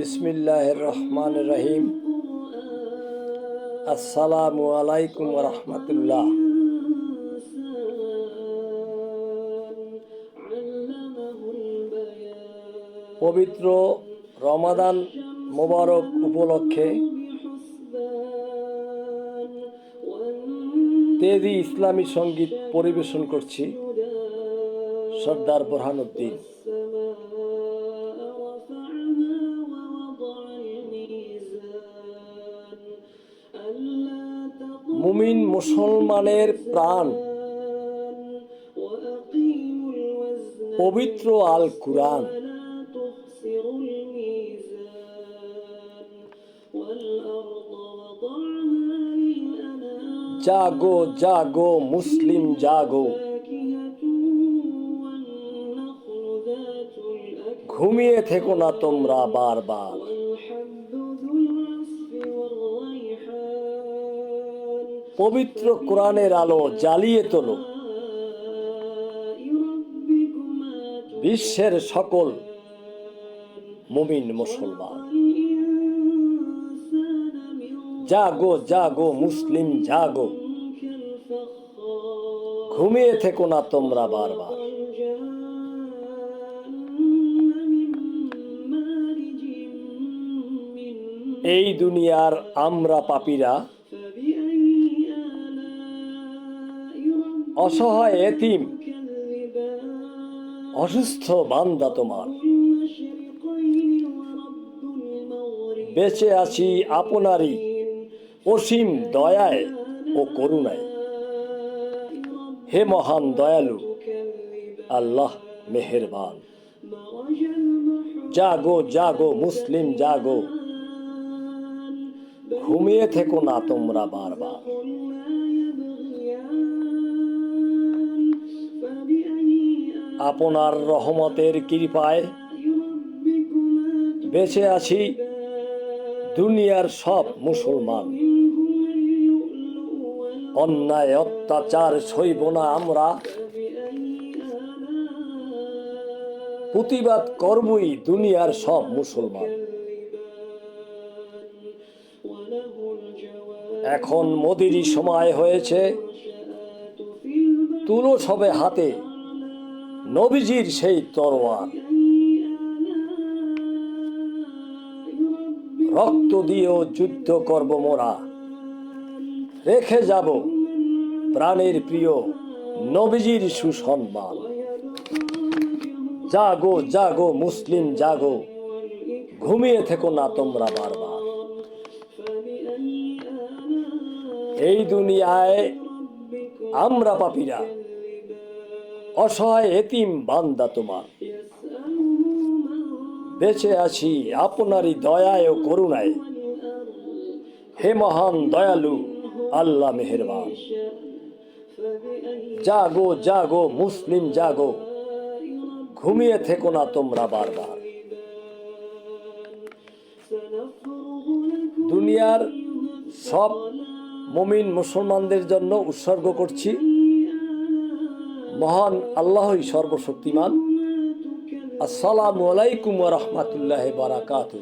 বিসমিল্লাহ রহমান রহিম আসসালামু আলাইকুম রহমতুল্লাহ। পবিত্র রমাদান মোবারক উপলক্ষে তেজি ইসলামী সংগীত পরিবেশন করছি সর্দার বোরহানুদ্দিন মুমিন মুসলমানের প্রাণ। পবিত্র আল কুরআন জাগো জাগো, মুসলিম জাগো। ঘুমিয়ে থেকো না তোমরা বারবার। পবিত্র কোরআনের আলো জ্বালিয়ে তোলো। বিশ্বের সকল মুমিন মুসলমান। জাগো জাগো, মুসলিম, জাগো। ঘুমিয়ে থেকো না তোমরা বারবার। এই দুনিয়ার আমরা পাপীরা অসহায় এতিম, অসুস্থ বান্দা তোমার। বেঁচে আছি আপনারই অসীম দয়ায় ও করুণায়। হে মহান দয়ালু, আল্লাহ মেহেরবান। জাগো জাগো, মুসলিম, জাগো। ঘুমিয়ে থেকো না তোমরা বারবার। আপনার রহমতের কৃপায় বেঁচে আছি দুনিয়ার সব মুসলমান। অন্যায়, অত্যাচার সইব না আমরা। প্রতিবাদ করবই দুনিয়ার সব মুসলমান। এখন মোদিরই সময় হয়েছে। তুলো সবে হাতে নবীজির সেই তরোয়ার রক্ত দিয়েও যুদ্ধ করব মোরা। রেখে যাব প্রাণের প্রিয় নবীজির সুসম্মান। জাগো জাগো, মুসলিম, জাগো। ঘুমিয়ে থেকো না তোমরা বারবার। এই দুনিয়ায় আমরা পাপীরা। অসহায় এতিম বান্দা তোমার। বেঁচে আছি আপনারই দয়ায় ও করুণায়। হে মহান দয়ালু, আল্লাহ মেহেরবান। জাগো জাগো, মুসলিম জাগো। ঘুমিয়ে থেকো না তোমরা বারবার। দুনিয়ার সব মমিন মুসলমানদের জন্য উৎসর্গ করছি। মহান আল্লাহই সর্বশক্তিমান। আসসালামু আলাইকুম রহমতুল্লাহ বারাকাতু